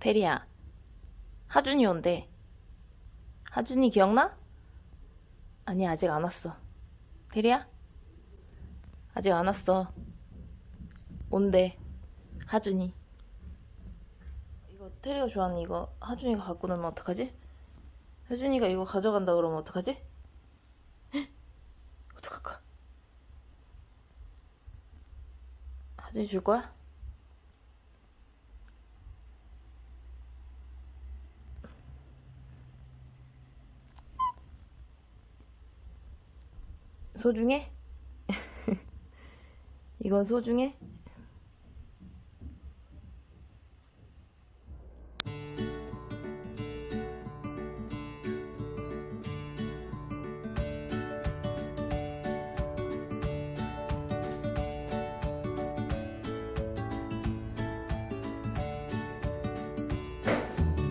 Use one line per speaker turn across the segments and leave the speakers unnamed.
테리야. 하준이 온대. 하준이 기억나? 아니, 아직 안 왔어. 테리야? 아직 안 왔어. 온대. 하준이. 이거 테리가 좋아하는 이거 하준이가 갖고 놀면 어떡하지? 하준이가 이거 가져간다 그러면 어떡하지? 헉, 어떡할까? 하준이 줄 거야? 소중해? 이건 소중해?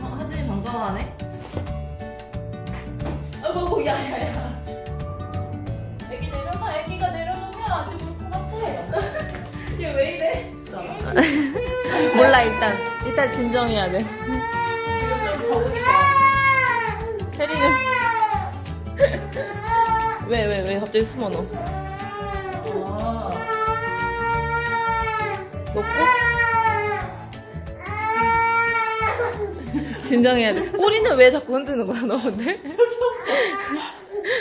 어, 하준이 반가워하네? 아이고, 아이고, 야, 야, 야. 얘왜 이래? 몰라 일단 일단 진정해야 돼. 세리는 왜 왜 왜 갑자기 숨어 너? 아. 놓고? 진정해야 돼. 꼬리는 왜 자꾸 흔드는 거야 너 근데?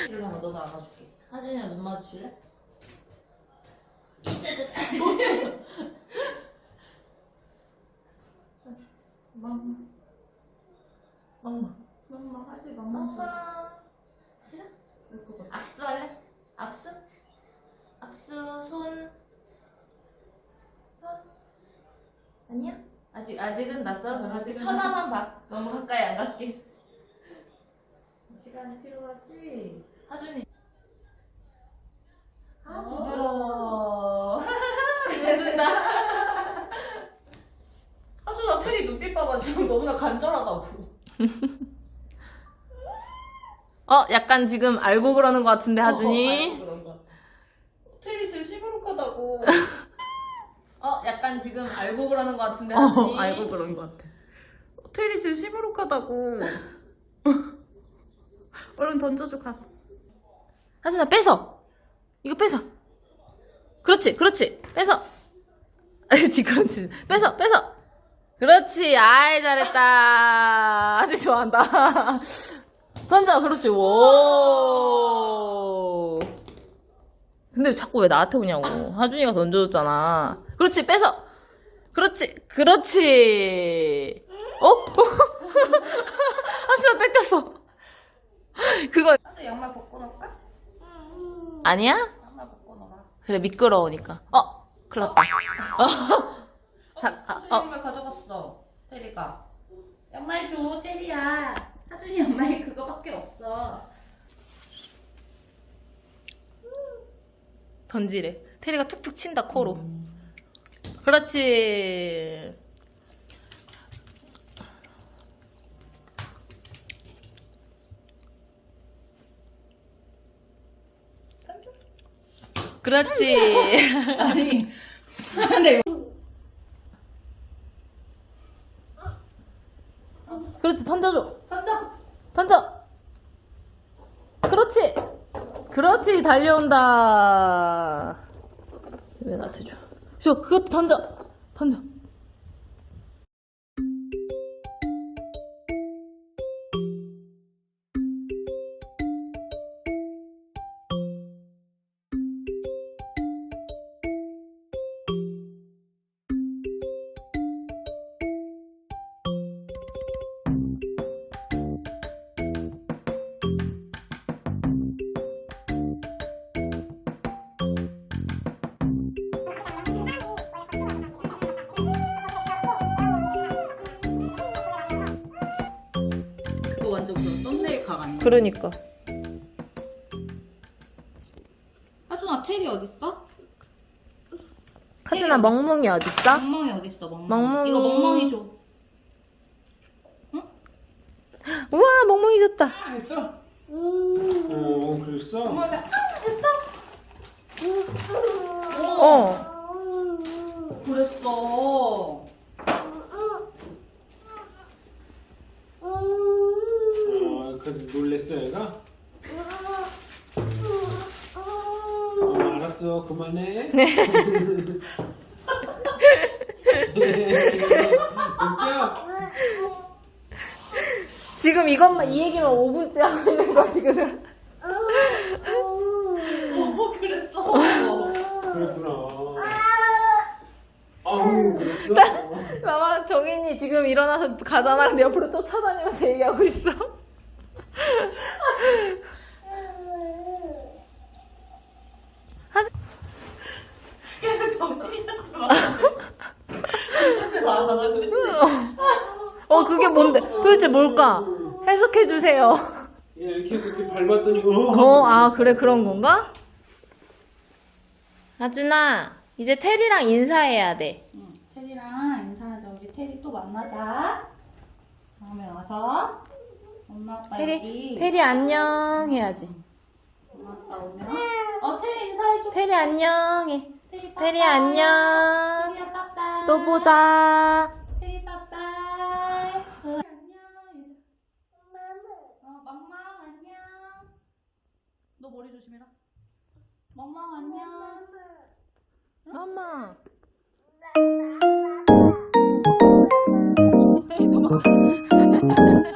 일로 와 너도 안아줄게. 하준이랑 눈 마주칠래? 맘마. 맘마.
하지 맘마.
맘마. 싫어? 악수할래? 악수? 악수 손. 손. 아니야? 아직 아직은 낯설어. 때
아직은
쳐다만 봐. 너무 가까이 안 갈게.
시간이 필요하지.
하준이. 아
어.
부드러워. 부드다.
하준아 테리 눈빛 봐봐 지금 너무나 간절하다고.
어, 약간 지금 알고 그러는 것 같은데
어,
하준이.
테리 지금 시무룩하다고.
어, 약간 지금 알고 그러는 것 같은데
어,
하준이.
알고 그런 것 같아. 테리 지금 시무룩하다고. 얼른 던져줘 가서.
하준아 뺏어. 이거 뺏어. 그렇지, 그렇지. 뺏어. 그렇지, 그렇지. 뺏어, 뺏어. 그렇지. 아이 잘했다. 아주 좋아한다. 던져, 그렇지. 오. 근데 자꾸 왜 나한테 오냐고. 하준이가 던져줬잖아. 그렇지, 뺏어. 그렇지, 그렇지. 어? 하준아 뺏겼어. 그거
양말 벗고 놀까?
아니야?
양말 벗고 놀아.
그래 미끄러우니까. 어, 큰일 났다. 어. 자, 아, 어.
양말 가져갔어. 테리가. 양말 줘 테리야. 하준이 양말이 그거밖에 없어.
던지래. 테리가 툭툭 친다 코로. 그렇지. 그렇지.
아니. 근데
그렇지 던져.
던져.
그렇지. 그렇지 달려온다. 왜 나한테 줘? 줘 그것도 던져. 던져. 그러니까.
하준아 테리 어딨어?
하준아 멍멍이 어딨어?
멍멍이 어딨어 멍멍이
멍멍이.
이거 멍멍이 줘
우와 멍멍이 줬다.
됐어
어, 그랬어?
멍멍이가 아 됐어
어.
그랬어
그 놀랬어 얘가? 어, 알았어 그만해. 웃겨?
지금 이것만 이 얘기만 5분째 하고 있는 거야 지금.
어, 그랬어.
그랬구나. 아우 그랬어?
봐봐 정인이 지금 일어나서 가잖아 근데 옆으로 쫓아다니면서 얘기하고 있어.
계속 정민이한테 말하라 그랬지.
어 그게 뭔데? 도대체 뭘까? 해석해 주세요.
얘 이렇게 해서 이렇게 밟았더니 어.
어, 아 그래 그런 건가? 아준아 이제 테리랑 인사해야 돼.
응, 테리랑 인사하자. 우리 테리 또 만나자. 다음에 와서 엄마 아빠
테리
여기
테리 안녕 해야지.
엄마 아빠 오면 어 테리 인사해줘.
테리 안녕 해.
테리 빠빠.
테리 안녕.
테리야 빠빠.
또 보자.
테리 빠빠. 어, 안녕. 어 멍멍 안녕. 너 머리 조심해라. 멍멍 안녕.
엄마.
테리 도망가.